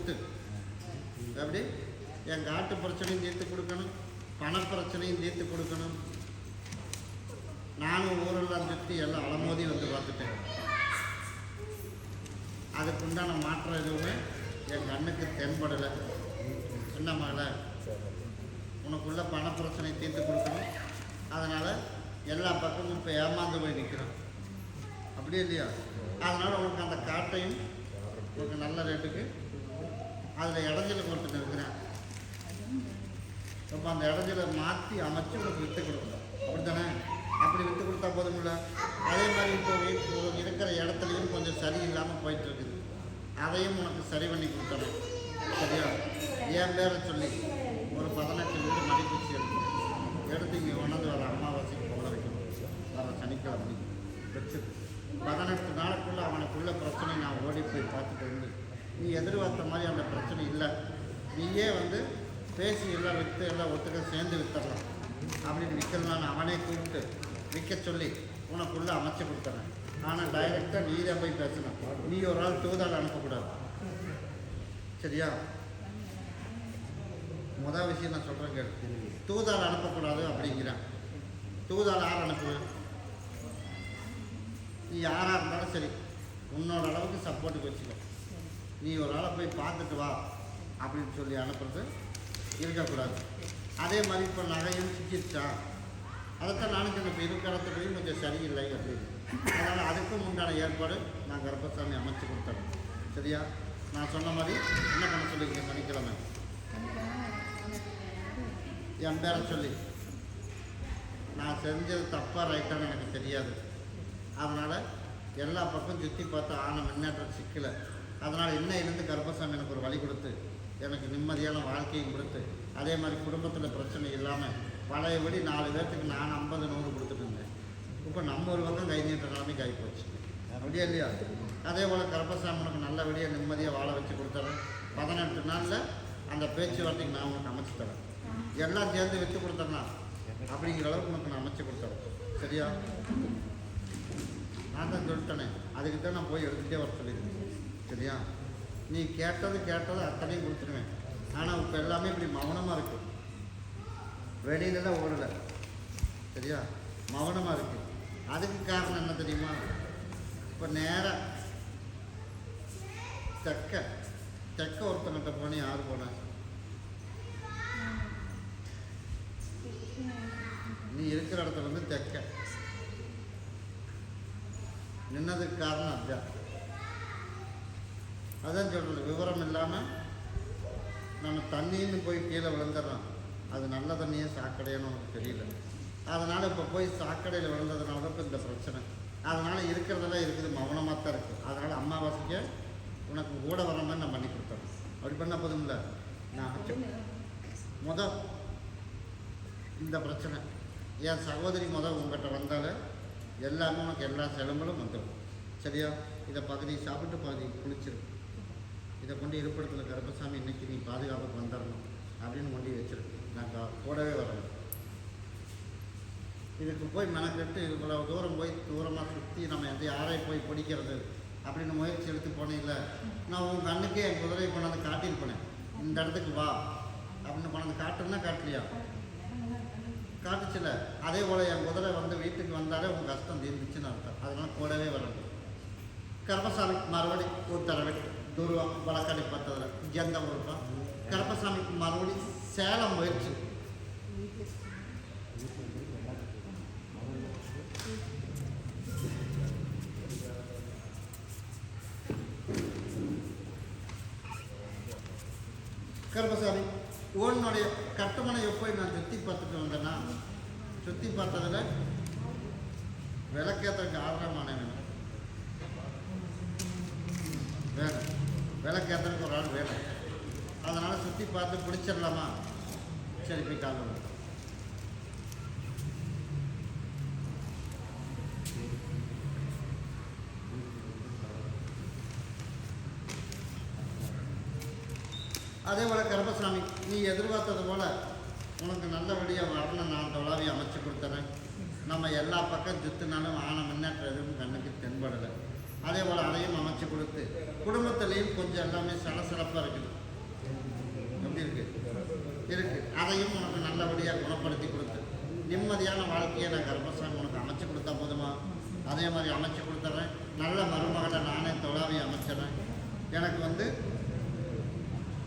கொடுத்து அப்படி என் காட்டு பிரச்சனையும் தீர்த்து கொடுக்கணும் பணப்பிரச்சனையும் தீர்த்து கொடுக்கணும். நானும் ஊரெல்லாம் சுற்றி எல்லாம் அலமோதி வந்து பார்த்துட்டேன். அதுக்குண்டான மாற்றம் எதுவுமே என் கண்ணுக்கு தென்படலை. என்ன மகள உனக்குள்ள பணப்பிரச்சனை தீர்த்து கொடுக்கணும். அதனால் எல்லா பக்கமும் இப்போ ஏமாந்து போய் நிற்கிறோம் அப்படியே இல்லையா? அதனால் உனக்கு அந்த காட்டையும் உனக்கு நல்ல ரேட்டுக்கு அதில் இடைஞ்சல ஒருத்தர் இருக்கிறேன் இப்போ அந்த இடைஞ்சலை மாற்றி அமைச்சு உனக்கு விட்டு கொடுக்கணும். அப்படி தானே அப்படி விட்டு கொடுத்தா போதுமில்ல அதே மாதிரி இப்போ இருக்கிற இடத்துலையும் கொஞ்சம் சரியில்லாமல் போயிட்டு இருக்குது. அதையும் உனக்கு சரி பண்ணி கொடுத்தணும் சரியா? என் பேரை சொல்லி ஒரு பதினெட்டு வீடு மடிப்பூச்சி எடுத்து எடுத்து இங்கே உணர்ந்து வர அமாவாசைக்கு போக வைக்கணும். வர சனிக்கிழமை. வச்சு பதினெட்டு நாளுக்குள்ளே அவனுக்குள்ள பிரச்சனை நான் ஓடி போய் பார்த்துட்டு வந்து நீ எதிர்பார்த்த மாதிரி அந்த பிரச்சனை இல்லை. நீயே வந்து பேசி எல்லாம் விற்று எல்லாம் ஒத்துக்க சேர்ந்து வித்துடலாம். அப்படின்னு விற்கிறதுனால அவனே கூப்பிட்டு விற்க சொல்லி உனக்குள்ளே அமைச்சு கொடுத்துறேன். ஆனால் டைரெக்டாக நீ தான் போய் பேசணும். நீ ஒரு ஆள் தூதால் அனுப்பக்கூடாது. சரியா? முதல் விஷயம் நான் சொல்கிறேன் கேட்டு தூதால் அனுப்பக்கூடாது அப்படிங்கிறேன் தூதால் யார் அனுப்புவேன் நீ யாராக இருந்தாலும் சரி உன்னோட அளவுக்கு சப்போர்ட்டுக்கு வச்சுக்கோ. நீ ஒரு ஆளை போய் பார்த்துட்டு வா அப்படின்னு சொல்லி அனுப்புறது இருக்கக்கூடாது. அதே மாதிரி இப்போ நகையும் சிக்கிச்சா அதைத்தான் நானும் சொன்னேன் இப்போ இருக்கிறதுலையும் கொஞ்சம் சரியில்லை அப்படின்னு. அதனால் அதுக்கும் உண்டான ஏற்பாடு நான் கர்ப்பசாமி அமைச்சு கொடுத்தேன் சரியா? நான் சொன்ன மாதிரி என்ன பண்ண சொல்லியிருக்கேன் சனிக்கிழமை. என் பேரை சொல்லி. நான் செஞ்சது தப்பாக ரைட்டான்னு எனக்கு தெரியாது. அதனால் எல்லா பக்கம் சுற்றி பார்த்து ஆன முன்னேற்றம் சிக்கலை. அதனால் இன்னையிலேருந்து கருப்பசாமி எனக்கு ஒரு வழி கொடுத்து எனக்கு நிம்மதியான வாழ்க்கையும் கொடுத்து அதே மாதிரி குடும்பத்தில் பிரச்சனை இல்லாமல் பழையபடி நாலு பேர்த்துக்கு நான் ஐம்பது நூறு கொடுத்துட்டு இருந்தேன். இப்போ நம்ம ஒரு பக்கம் கை நீட்ட நிலைமைக்கு ஆகி போச்சு. அப்படியா இல்லையா? அதே போல் கருப்பசாமி உனக்கு நல்லபடியாக நிம்மதியாக வாழ வச்சு கொடுத்துறேன். பதினெட்டு நாளில் அந்த பேச்சுவார்த்தைக்கு நான் உனக்கு அமைச்சு தரேன். எல்லாம் சேர்ந்து வச்சு கொடுத்தேன்னா அப்படிங்கிற அளவுக்கு உனக்கு நான் அமைச்சு கொடுத்துறேன். சரியா? நான் தான் சொல்லிட்டேனே. அதுக்கு தான் நான் போய் எடுத்துகிட்டே வர சொல்லியிருக்கேன் சரியா? நீ கேட்டது கேட்டது அத்தனையும் கொடுத்துருவேன். ஆனால் இப்போ எல்லாமே இப்படி மௌனமாக இருக்கு. வெளியிலலாம் ஓடலை. சரியா? மௌனமாக இருக்கு. அதுக்கு காரணம் என்ன தெரியுமா? இப்போ நேராக தெக்க தெக்க ஒருத்தங்கிட்ட போனேன் யார் போனேன் நீ இருக்கிற இடத்துல வந்து தெக்க. நின்னதுக்கு காரணம் அதுதான் அதான் சொல்கிறது விவரம் இல்லாமல் நம்ம தண்ணின்னு போய் கீழே விழுந்துடுறோம். அது நல்ல தண்ணியே சாக்கடையான்னு உனக்கு தெரியல. அதனால் இப்போ போய் சாக்கடையில் விழுந்ததுனால தான் இப்போ இந்த பிரச்சனை. அதனால் இருக்கிறதெல்லாம் இருக்குது மௌனமாக தான் இருக்குது அதனால் அம்மாவாசைக்கு உனக்கு கூட வர மாதிரி நான் பண்ணி கொடுத்தேன் அப்படி பண்ண போதும் இல்லை நான் முத இந்த பிரச்சனை. என் சகோதரி முத உங்கள்கிட்ட வந்தாலே எல்லாமே உனக்கு எல்லா செலவுகளும் வந்துடும். சரியா? இதை பகுதி சாப்பிட்டு பகுதி குளிச்சிரு. இதை கொண்டு இருப்பிடத்தில் கருப்பசாமி இன்னைக்கு நீ பாதுகாப்புக்கு வந்துடணும் அப்படின்னு கொண்டு வச்சிருக்கேன். நான் கா- கூடவே வரணும் இதுக்கு போய் மெனக்கெட்டு இவ்வளோ தூரம் போய் தூரமாக சுற்றி நம்ம எந்த யாரை போய் பிடிக்கிறது அப்படின்னு முயற்சி எடுத்து போனீங்கள நான் உங்கள் கண்ணுக்கே என் குதிரையை கொண்டாந்து காட்டியிருப்பேன் இந்த இடத்துக்கு வா அப்படின்னு கொண்டாந்து காட்டுன்னா காட்டலையா காட்டுச்சுல. அதே போல் என் குதிரை வந்து வீட்டுக்கு வந்தாலே உங்கள் கஷ்டம் தீர்ந்துச்சுன்னு அர்த்தம். அதனால் கூடவே வரணும் கருப்பசாமிக்கு மறுபடி உத்தரவு தூர்வம் வழக்காடி பார்த்ததில் எந்த ஊருப்பா கருப்பசாமிக்கு மறுபடி சேலம் முயற்சி கருப்பசாமி உன்னுடைய கட்டுமனை எப்போ நான் சுற்றி பார்த்துட்டு வந்தேன்னா சுற்றி பார்த்ததில் விளக்கேற்றக்கு ஆதாரமான வேணும் வேணும் விளக்கேற்றதுக்கு ஒரு ஆள் வேணும். அதனால் சுற்றி பார்த்து பிடிச்சிடலாமா? சரி போய் கால் பண்ணுங்க. அதே போல் கருப்பசாமி நீ எதிர்பார்த்தது போல் உனக்கு நல்லபடியாக வரணும் நான் தொழாவி அமைச்சு கொடுத்துறேன். நம்ம எல்லா பக்கம் சுற்றினாலும் ஆன முன்னேற்றம் எதுவும் கண்ணுக்கு தென்படலை. அதே போல் அதையும் அமைச்சு கொடுத்து குடும்பத்துலேயும் கொஞ்சம் எல்லாமே சலசலப்பாக இருக்குது. எப்படி இருக்கு? இருக்கு. அதையும் உனக்கு நல்லபடியாக குணப்படுத்தி கொடுத்து நிம்மதியான வாழ்க்கையை நான் கர்ப்பசாமி உனக்கு அமைச்சு கொடுத்தா போதுமா? அதே மாதிரி அமைச்சு கொடுத்துட்றேன் நல்ல மருமகளை நானே தொழாவி அமைச்சிடுறேன். எனக்கு வந்து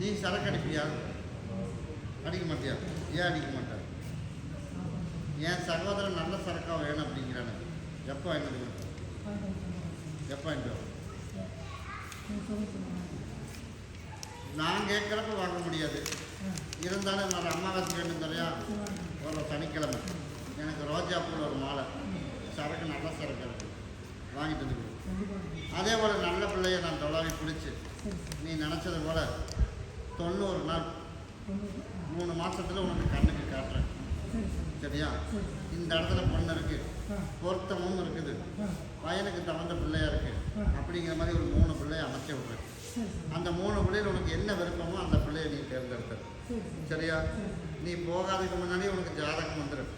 நீ சரக்கு அடிப்பியா? அடிக்க மாட்டியா? ஏன் அடிக்க மாட்டார் என் சகோதரன் நல்ல சரக்காக வேணும் அப்படிங்கிறானு. எப்போ என்ன எப்போ நான் கேட்குறப்ப வாங்க முடியாது. இருந்தாலும் நான் அம்மாவாசி வேண்டும் இல்லையா ஒரு சனிக்கிழமை. எனக்கு ரோஜா பூவில் ஒரு மாலை. சரக்கு நல்ல சரக்கு இருக்குது வாங்கிட்டு வந்து அதே போல் நல்ல பிள்ளைய நான் தொழாவி பிடிச்சி நீ நினச்சது போல் தொண்ணூறு நாள் மூணு மாதத்தில் உனக்கு கண்ணுக்கு காட்டுறேன். சரியா? இந்த இடத்துல பொண்ணு இருக்குது பொருத்தமும் இருக்குது. வயலுக்கு தகுந்த பிள்ளையா இருக்கு. அப்படிங்கிற மாதிரி ஒரு மூணு பிள்ளைய அமைச்சு விட்றேன். அந்த மூணு பிள்ளைகள் உனக்கு என்ன விருப்பமோ அந்த பிள்ளையை நீ தேர்ந்தெடுத்த சரியா? நீ போகாததுக்கு முன்னாடி உனக்கு ஜாதகம் வந்துடும்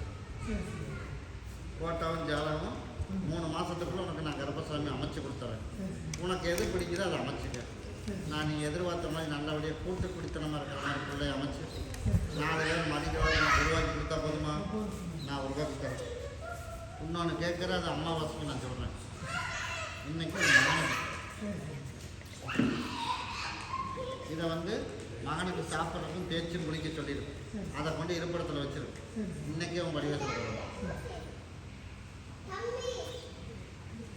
கோட்டாவும் ஜாதகமும் மூணு மாசத்துக்குள்ள உனக்கு நான் கர்ப்பசாமி அமைச்சு கொடுத்துறேன். உனக்கு எது பிடிக்குதோ அதை அமைச்சுக்க. நான் நீ எதிர்பார்த்த மாதிரி நல்லபடியாக கூட்டு குடித்தனமாக இருக்கிற மாதிரி பிள்ளைய அமைச்சு நாலு பேர் மதிக்கிறத உருவாக்கி கொடுத்தா போதுமா? இன்னொன்று கேட்குற அது அம்மாவாசைக்கு நான் சொல்கிறேன் இன்னைக்கு மகனுக்கு இதை வந்து மகனுக்கு சாப்பிட்றதுக்கும் தேய்ச்சி முடிக்க சொல்லிடும் அதை கொண்டு இருப்பிடத்தில் வச்சிருக்கேன் இன்னைக்கே அவன் வடிவத்தில் போடுவான்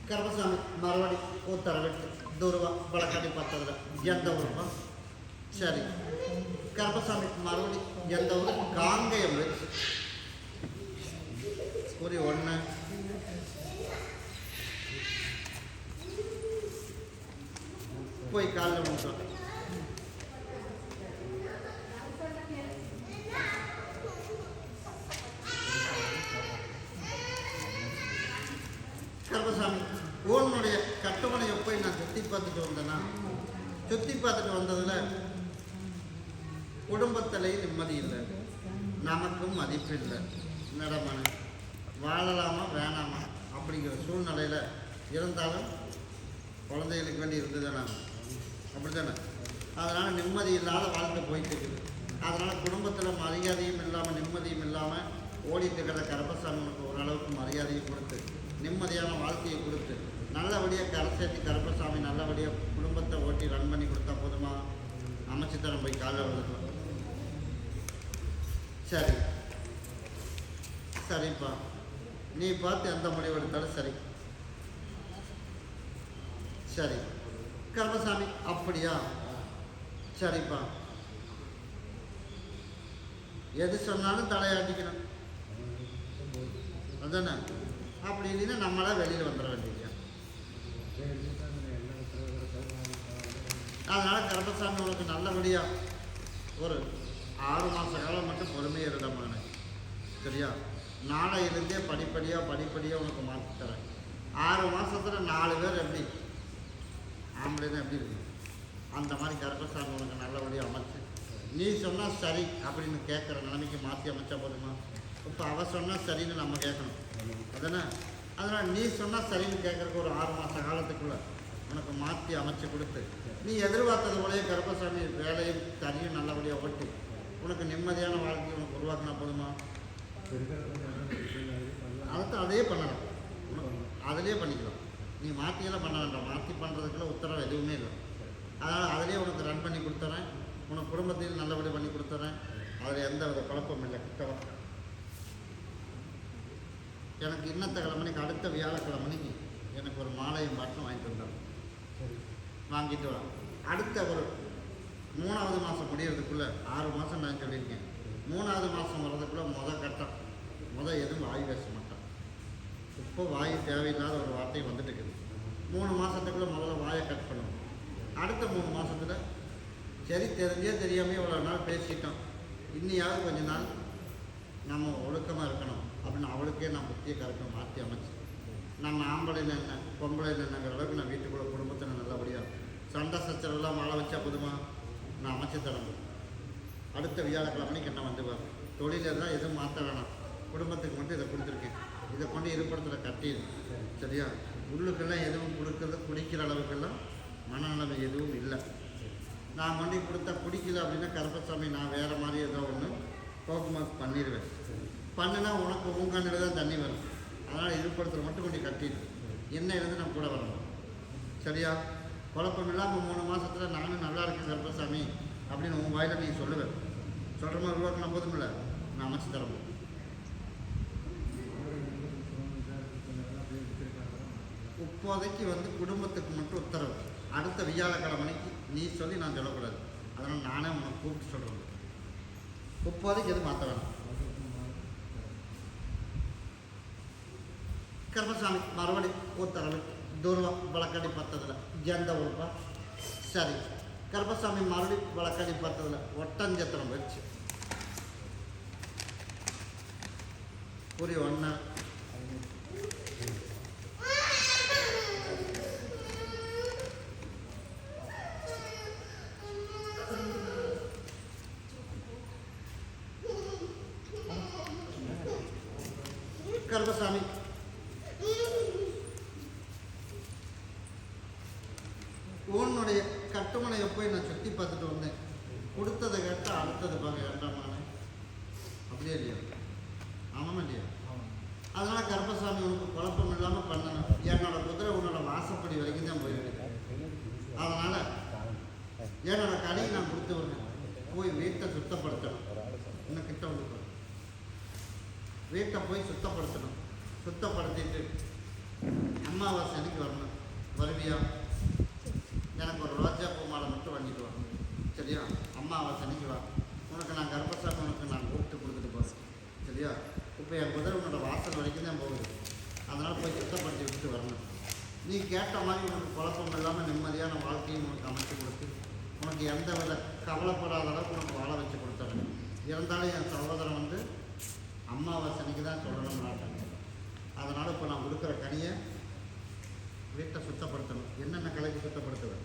கர்மசாமி மறுபடி உத்தரவிட்டு தூரவா வழக்காடி பார்த்ததில் எந்த ஊருப்பா? சரி. கர்மசாமி மறுபடி எந்த ஊர்? காங்கேயம் வச்சு. குறி ஒன்று போய் காலில் முடிச்சோம் கர்மசாமி உன்னுடைய கட்டுமனையை போய் நான் சுற்றி பார்த்துட்டு வந்தேன்னா சுற்றி பார்த்துட்டு வந்ததில் குடும்பத்திலையும் நிம்மதி இல்லை. நமக்கும் மதிப்பு இல்லை. நடமான வாழலாமா வேணாமா? அப்படிங்கிற சூழ்நிலையில் இருந்தாலும் குழந்தைகளுக்கு வேண்டி இருந்தது அப்படி தானே அதனால் நிம்மதி இல்லாத வாழ்க்கை போயிட்டு இருக்குது அதனால் குடும்பத்தில் மரியாதையும் இல்லாமல் நிம்மதியும் இல்லாமல் ஓடிட்டு இருக்கிற கரப்பசாமிக்கு ஓரளவுக்கு மரியாதையை கொடுத்து நிம்மதியான வாழ்க்கையை கொடுத்து நல்லபடியாக கரை சேர்த்து கருப்பசாமி நல்லபடியாக குடும்பத்தை ஓட்டி ரன் பண்ணி கொடுத்தா போதுமா? அமைச்சு தரம் போய் காலைல விழுந்துக்கலாம். சரி. சரிப்பா. நீ பார்த்து எந்த முடிவு எடுத்தாலும் சரி. சரி. கருப்பசாமி அப்படியா? சரிப்பா. எது சொன்னாலும் தலையாட்டிக்கணும். அதானே? அப்படி இல்லைன்னா நம்மளாம் வெளியில் வந்துட வேண்டியது அதனால் கருப்பசாமி உனக்கு நல்லபடியாக ஒரு ஆறு மாத காலம் மட்டும் பொறுமையாக இருடமான சரியா? நாளையிலேருந்தே படிப்படியாக படிப்படியாக உனக்கு மாற்றி தரேன். ஆறு மாதத்தில் நாலு பேர் எப்படி? ஆம்பளைன்னு எப்படி இருக்கு? அந்த மாதிரி கருப்பசாமி உனக்கு நல்லபடியாக அமைச்சு. நீ சொன்னால் சரி அப்படின்னு கேட்குற நிலைமைக்கு மாற்றி அமைச்சா போதுமா? இப்போ அவ சொன்னால் சரின்னு நம்ம கேட்கணும் அதானே? அதனால் நீ சொன்னால் சரின்னு கேட்குறக்கு ஒரு ஆறு மாத காலத்துக்குள்ளே உனக்கு மாற்றி அமைச்சு கொடுத்து நீ எதிர்பார்த்தது போலயே கருப்பசாமி வேலையும் தனியும் நல்லபடியாக ஓட்டி உனக்கு நிம்மதியான வாழ்க்கையை உனக்கு உருவாக்கினா போதுமா? அடுத்து அதையே பண்ணணும். அதிலே பண்ணிக்கலாம். நீ மாற்றியெல்லாம் பண்ண வேண்டாம். மாற்றி பண்ணுறதுக்குள்ள உத்தரவு எதுவுமே இல்லை. அதனால் அதிலே உனக்கு ரன் பண்ணி கொடுத்துறேன். உனக்கு குடும்பத்தையும் நல்லபடி பண்ணி கொடுத்துறேன். அதில் எந்த வித குழப்பம் இல்லை குத்தவம் எனக்கு இன்னத்த கிழமனைக்கு அடுத்த வியாழக்கிழமனைக்கு எனக்கு ஒரு மாலையும் பாட்டும் வாங்கிட்டு வந்தாங்க வாங்கிட்டு வரோம் அடுத்த ஒரு மூணாவது மாதம் முடியறதுக்குள்ளே ஆறு மாதம் நான் சொல்லியிருக்கேன். மூணாவது மாதம் வர்றதுக்குள்ளே முத கட்டம். முத எதுவும் வாய் பேச மாட்டான் இப்போ வாய் தேவையில்லாத ஒரு வார்த்தை வந்துட்டு இருக்குது மூணு மாதத்துக்குள்ளே முதல்ல வாயை கட் பண்ணணும் அடுத்த மூணு மாதத்துல சரி தெரிஞ்சே தெரியாமல் இவ்வளோ நாள் பேசிட்டோம். இன்னையாவது கொஞ்ச நாள் நம்ம ஒழுக்கமாக இருக்கணும் அப்படின்னு அவளுக்கே நான் புத்திய கரெக்டாக மாற்றி அமைச்சு. நம்ம ஆம்பளையில் என்ன பொம்பளை என்னங்கிற அளவுக்கு நான் வீட்டுக்குள்ளே குடும்பத்தில் நல்லபடியாக சண்டை சச்சரவுலாம் மழை வச்சா போதுமா? நான் அமைச்சு தரணும் அடுத்த வியாழக்கிழமைக்கு என்ன வந்துவார் வரும் தொழிலில் தான் எதுவும் மாற்ற வேணாம். குடும்பத்துக்கு மட்டும் இதை கொடுத்துருக்கேன். இதை கொண்டு இருப்படத்தில் கட்டிடு சரியா? உள்ளுக்கெல்லாம் எதுவும் கொடுக்கறது குடிக்கிற அளவுக்கெல்லாம் மனநலம் எதுவும் இல்லை. நான் கொண்டு கொடுத்தா பிடிக்கல அப்படின்னா கருப்பசாமி நான் வேறு மாதிரி ஏதோ ஒன்று போக்குமாக்கு பண்ணிடுவேன். பண்ணுனா உனக்கு உங்கள் தான் தண்ணி வரும். அதனால் இருப்படுத்துகிற மட்டும் கொஞ்சம் கட்டிடு. என்ன இருந்து நான் கூட வரணும். சரியா? குழப்பம் இல்லாமல் மூணு மாதத்தில் நானும் நல்லா இருக்கேன் கருப்பசாமி அப்படின்னு உன் வாயில நீ சொல்லுவேன். சொல்கிற மாதிரி உருவாக்கினா போதுமில்ல நான் அமைச்சு தரேன் இப்போதைக்கு வந்து குடும்பத்துக்கு மட்டும் உத்தரவு. அடுத்த வியாழக்கிழமைக்கு நீ சொல்லி நான் சொல்லக்கூடாது. அதனால் நானே உனக்கு கூப்பிட்டு சொல்கிறேன் இப்போதைக்கு எதுவும் மாற்ற வேணாம். கர்மசாமி மறுபடி உத்தரவு. தூர்வம் விளக்கடி பத்ததில். எந்த உறுப்பா சரி. ಕರ್ಮಸ್ವಾಮಿ ಮರಳಿ ಬಳಕಡೆ ಬರ್ತದಲ್ಲ ಒಟ್ಟಂಜತ್ರ ಬೆಚ್ಚು ಪುರಿ ಒಣ್ಣ ಕರ್ಮಸ್ವಾಮಿ ஏன்னா கடையை நான் கொடுத்து வரணும் போய் வீட்டை சுத்தப்படுத்தணும். இன்னும் கிட்ட வந்து வீட்டை போய் சுத்தப்படுத்தணும். சுத்தப்படுத்திட்டு அம்மாவாசை அன்னைக்கு வரணும். வருவியா? எனக்கு ஒரு ரோஜா பூ மாலை மட்டும் வாங்கிட்டு வரணும் சரியா? அம்மாவாசை அன்னைக்கு வா. உனக்கு நான் கர்ப்பசாமி உனக்கு நான் கூப்பிட்டு கொடுத்துட்டு போகிறேன் சரியா? இப்போ என் குதிரை உன்னோட வாசல் வரைக்கும் தான் போகுது. அதனால் போய் சுத்தப்படுத்தி விட்டு வரணும். நீ கேட்ட மாதிரி உனக்கு குழப்பம் இல்லாமல் நிம்மதியான வாழ்க்கையும் உனக்கு அமைச்சு கொடுத்து உனக்கு எந்த வித கவலைப்படாத அளவுக்கு உனக்கு வாழ வச்சு கொடுத்துறேன். இருந்தாலும் என் சகோதரன் வந்து அம்மாவாசை அன்னைக்கு தான் சொல்லணும் நாட்டாங்க அதனால் இப்போ நான் கொடுக்குற கனியை வீட்டை சுத்தப்படுத்தணும். என்னென்ன கலைக்கு சுத்தப்படுத்துவேன்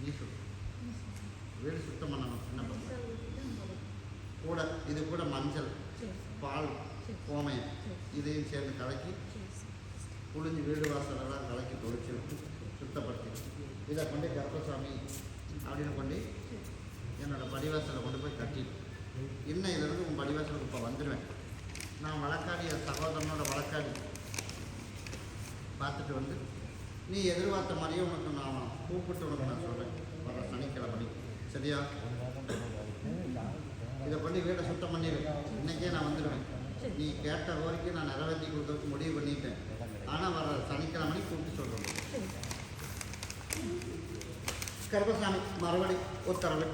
நீ சுத்தம் வீடு சுத்தம் பண்ணணும். என்ன பண்ண கூட இது கூட மஞ்சள் பால் கோமயம் இதையும் சேர்ந்து கலக்கி புழிஞ்சு வீடு வாசலெல்லாம் கலக்கி தொழிச்சு சுத்தப்படுத்தி. இதை கொண்டு கர்ப்பசாமி அப்படின்னு கொண்டு என்னோடய படிவாசலில் கொண்டு போய் கட்டிட்டு இன்னையிலிருந்து உன் படிவாசலுக்கு இப்போ வந்துடுவேன் நான் வழக்காடி என் சகோதரனோட வழக்காடி பார்த்துட்டு வந்து நீ எதிர்பார்த்த மாதிரியே உனக்கு நான் கூப்பிட்டு உனக்கு நான் சொல்கிறேன் வர சனிக்கிழமை. சரியா? இதை பண்ணி வீட்டை சுத்தம் பண்ணிடுவேன் இன்னைக்கே நான் வந்துடுவேன் நீ கேட்ட கோரிக்கை நான் நிறைவேற்றி கொடுக்கறதுக்கு முடிவு பண்ணிட்டேன். ஆனால் வர சனிக்கிழமை கூப்பிட்டு சொல்கிறேன் கருப்பசாமி மறுபடி உத்தரவு